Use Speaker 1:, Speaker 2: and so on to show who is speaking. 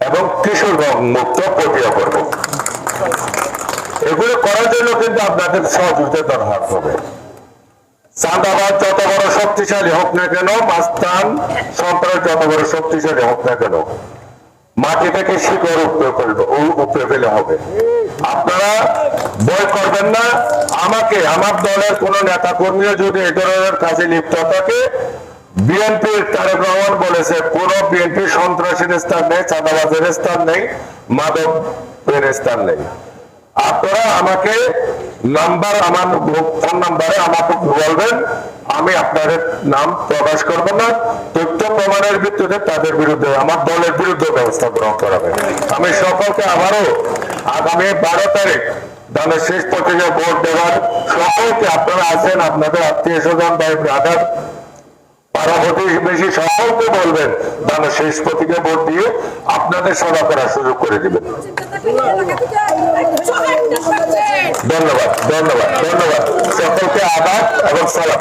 Speaker 1: এবং কিশোরগঞ্জ মুক্ত প্রক্রিয়া করব। এগুলো করার জন্য কিন্তু আপনাদের সহযোগিতা দরকার হবে। চাঁদাবাদ যত বড় শক্তিশালী হোক না কেন, মাস্তান সন্ত্রাস যত বড় শক্তিশালী হোক না কেন, মাটি থেকে শিকড় উপরে ফেলবে উপরে ফেলে হবে। আপনারা ভয় করবেন না। আমাকে, আমার দলের কোন নেতা কর্মীরা যদি এ ধরনের কাজে লিপ্ত থাকে বিএনপির তারেক রহমান বলেছে, কোন বিএনপি সন্ত্রাসীর স্থান নেই, চাঁদাবাজের স্থান নেই মাদকের স্থান নেই। আপনারা আমাকে নাম্বার, আমার ফোন নাম্বারে আমাকে বলবেন, আমি আপনাদের নাম প্রকাশ করব না। তথ্য প্রমাণের ভিত্তিতে তাদের বিরুদ্ধে, আমার দলের বিরুদ্ধে ব্যবস্থা গ্রহণ করাবে আমি সকলকে আবারও আগামী বারো তারিখ দানের শেষ পত্রিকা ভোট দেওয়ার সকলকে আপনারা আছেন, আপনাদের আত্মীয় স্বজন, ভাই ব্রাদার পাড়া প্রতিবেশী সকলকে বলবেন। দানের শেষ পত্রিকা ভোট দিয়ে আপনাদের সেবা করার সুযোগ করে দিবেন। ধন্যবাদ ধন্যবাদ ধন্যবাদ। সকলকে আবার এবং সালাম।